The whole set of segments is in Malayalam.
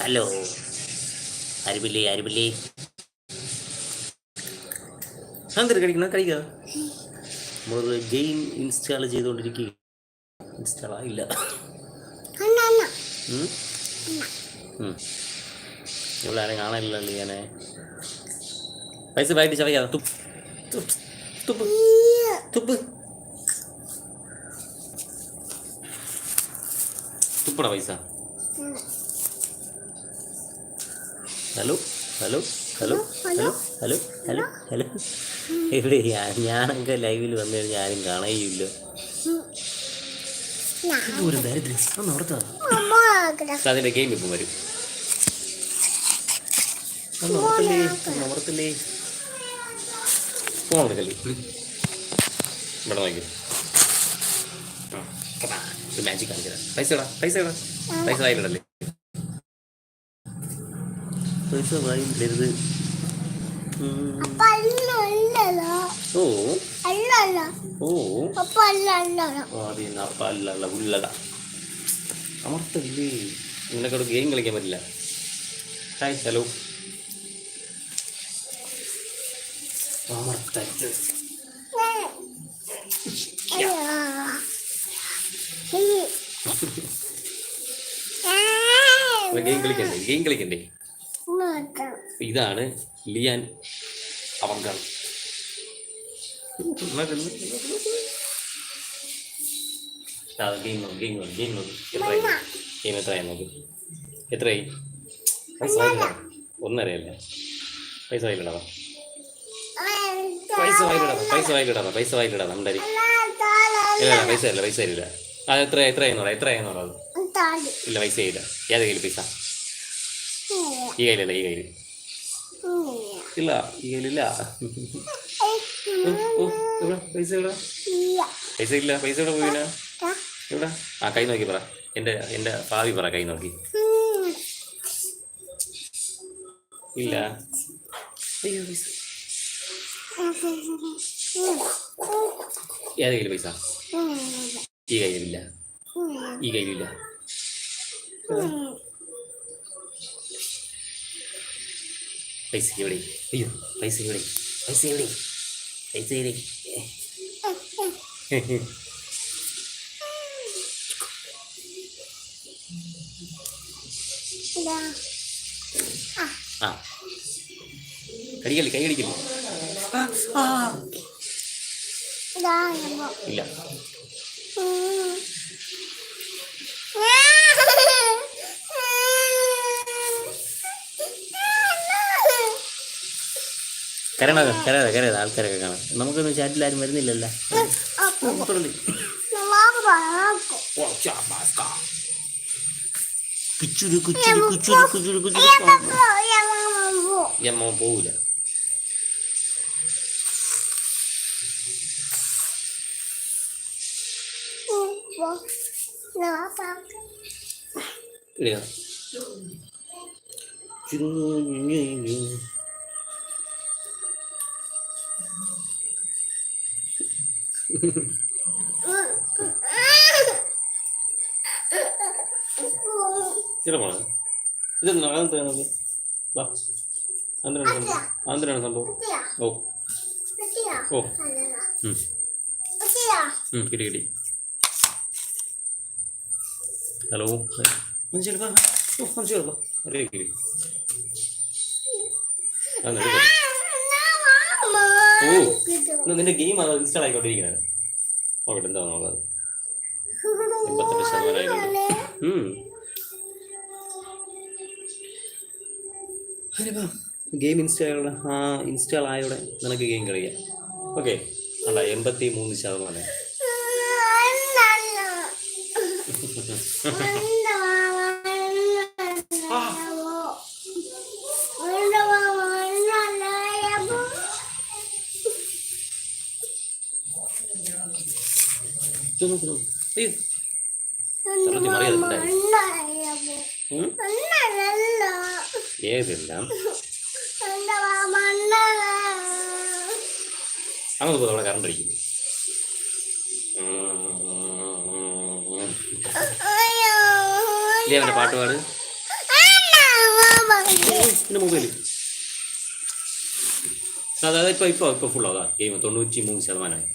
ഹലോ. അരിപില്ലേ അരിപില്ലേ എന്തൊരു കഴിക്കണം കഴിക്കുക നമ്മളൊരു ഗെയിം ഇൻസ്റ്റാൾ ചെയ്തുകൊണ്ടിരിക്കുക ഇൻസ്റ്റാൾ ആയില്ല. ഇവിടെ ആരും കാണാനില്ലല്ലോ ഞാനെ പൈസ ബായിട്ട് ചവയ്ക്കാം തുപ്പ്. തുപ്പ്. തുപ്പ്. തുപ്പ്. തുപ്പട പൈസ. Hello hello hello hello hello hello hello. ഇവിടെ ഞാനൊക്കെ ലൈവിൽ വന്നു കഴിഞ്ഞാൽ ആരും കാണുകയില്ല ഒരു ദരിദ്രം. ഒന്ന് ഓർത്താ അതിന്റെ ഗെയിം ഇപ്പം വരും. ഓർത്തില്ലേ ഒന്ന് ഓർത്തില്ലേ. ഇവിടെ നോക്കി. മാജിക് കാണിച്ചതാ പൈസ ഇടാ പൈസ ഇടാ. പൈസ വായിലിടല്ലേ പൈസ വായിലിടരുത് ഉം. ഓ. അപ്പ ഉള്ളട അമർത്തല്ലേ. നിനക്കവിടെ ഗെയിം കളിക്കാൻ പറ്റില്ല. Hi hello. അമർത്തരുത്. ഗെയിം കളിക്കണ്ടേ? ഗെയിം കളിക്കണ്ടേ? ഇതാണ് ലിയാൻ അവങ്കർ ഗെയിം ഗെയിം ഗെയിം എത്രയായി? ഗെയിം എത്രയായി നോക്ക്? ഒന്നരയല്ലേ? പൈസ വായിലിടാം പൈസ വായിലിടാം പൈസ വായിലിടാം പൈസ വായിലിടാം നമ്മുടെ ഇല്ല പൈസ ഇല്ല പൈസ ഇല്ല. അത് എത്ര എത്രയായിരുന്നോടാ അത്. ഇല്ല പൈസ ഇല്ല. ഏതെങ്കിലും പൈസ? ഈ കയ്യിലല്ല ഈ കയ്യിൽ ഇല്ല ഈ കയ്യിലില്ല. പൈസ എവിടെ? പൈസ ഇല്ല പൈസ എവിടെ പോയിനാ എവിടെ? ആ കൈ നോക്കി പറ. എന്റെ എന്റെ ഭാവി പറ കൈ നോക്കി. ഇല്ല. അയ്യോ പൈസ. പൈസ? ഈ കയ്യിലില്ല. ഈ കയ്യിലില്ല. പൈസ എവിടെ അയ്യോ പൈസ എവിടെ പൈസ എവിടെ പൈസ എവിടെ ആ കടിക്കല്ലേ കൈ കടിക്കല്ലേ? ഇല്ല. കരയണ കരയാതെ കരയാതെ ആൾക്കാരൊക്കെ കാണാം. നമുക്കൊന്നും ചാറ്റിൽ ആരും വരുന്നില്ലല്ലോ. കുച്ചുരു കുച്ചുരു കുച്ചുരു കുച്ചുരു കുച്ചുരു അമ്മ പോവൂല. ഇടുക ഇതെന്താ? വാ. സംഭവം? സംഭവം ഓ. ഓ. ഹലോ. ഓ അല്ലേ. ഓ നിന്റെ ഗെയിം ഇൻസ്റ്റാൾ ആയിക്കൊണ്ടിരിക്കുന്നത് നോക്കട്ടെ എന്താ നോക്കാം എൺപത്തെട്ട് ശതമാനം ഗെയിം ഇൻസ്റ്റാൾ ആ ഇൻസ്റ്റാൾ ആയോടെ നിനക്ക് ഗെയിം കളിക്കാം. ഓക്കെ. അല്ല എൺപത്തി മൂന്ന് ശതമാനം ചെന്നു, ചെന്നു. അയ്യോ. തള്ളത്തി മറിയാതെ ഉം? ഏതെല്ലാം അങ്ങോട്ട് പോകും അവിടെ കറണ്ട് അടിക്കും ഇല്ലേ അവൻ്റെ പാട്ട് പാട് പിന്നെ മൊബൈൽ അതായത് ഇപ്പോൾ ഇപ്പോൾ ഇപ്പോൾ ഫുൾ അതാ ഗെയിം തൊണ്ണൂറ്റി മൂന്ന് ശതമാനമായി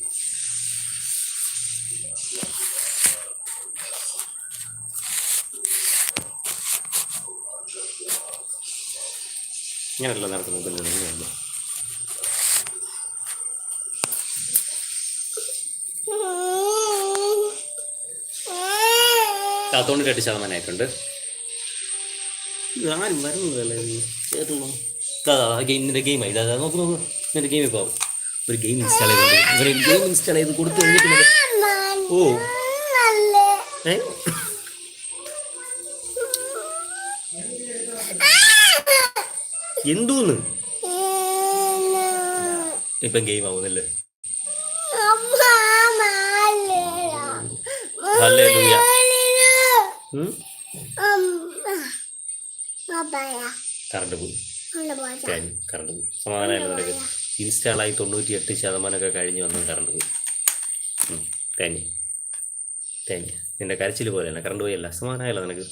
ഇങ്ങനെയല്ല നടക്കുന്നത് ഇങ്ങനെയല്ല ആ തൊണ്ണൂറ്റെട്ട് ശതമാനമായിട്ടുണ്ട് ആരും വരുന്നതല്ലേ കേട്ടുള്ളൂ ഗെയിം നിന്റെ ഗെയിമായി ഇതാ നോക്ക് നോക്ക്. ഗെയിം ഇപ്പോൾ ഒരു ഗെയിം ഇൻസ്റ്റാൾ ചെയ്തിട്ടുണ്ട് ഇവർ ഗെയിം ഇൻസ്റ്റാൾ ചെയ്ത് കൊടുത്തു കഴിഞ്ഞിട്ടുണ്ട് ഓ. ഏ? എന്തോന്ന്? ഇപ്പം ഗെയിം ആവുന്നല്ലേ? കറണ്ട് പോയി. കറണ്ട് പോയി. സമാധാനമായിരുന്നു നിനക്ക് ഇൻസ്റ്റാളായി തൊണ്ണൂറ്റി എട്ട് ശതമാനമൊക്കെ കഴിഞ്ഞ് വന്നു കറണ്ട് പോയി. കഴിഞ്ഞു കഴിഞ്ഞു നിന്റെ കരച്ചിൽ പോലെയല്ല. കറണ്ട് പോയല്ല സമാധാനമായില്ല നിനക്ക്.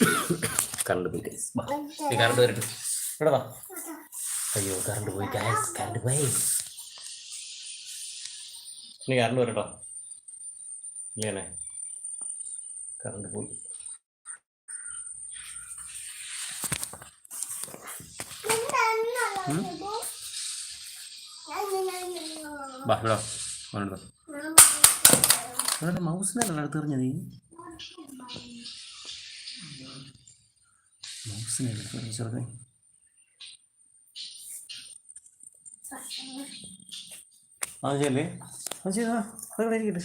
കറണ്ട് പോയി ഗൈസ് നീ കറണ്ട് വരട്ടെ. ഇവിടെ വാ. അയ്യോ കറണ്ട് പോയി ഗൈസ് കറണ്ട് പോയി. നീ കറണ്ട് വരട്ടോ. ഇങ്ങനെ. കറണ്ട് പോയി. വാ ഇവിടെ വാ. അങ്ങോട്ട് വാ. അവിടെ മൗസിനല്ല അടുത്ത് എറിഞ്ഞത് നീ മൗസിനല്ല എറിഞ്ഞ ചെറുക്കൻ ആ ശരിയല്ലേ ആ ശരി ആ അവിടെ ഇരിക്കട്ടെ.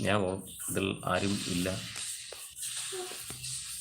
ഞാൻ ഇതിൽ ആരും ഇല്ല.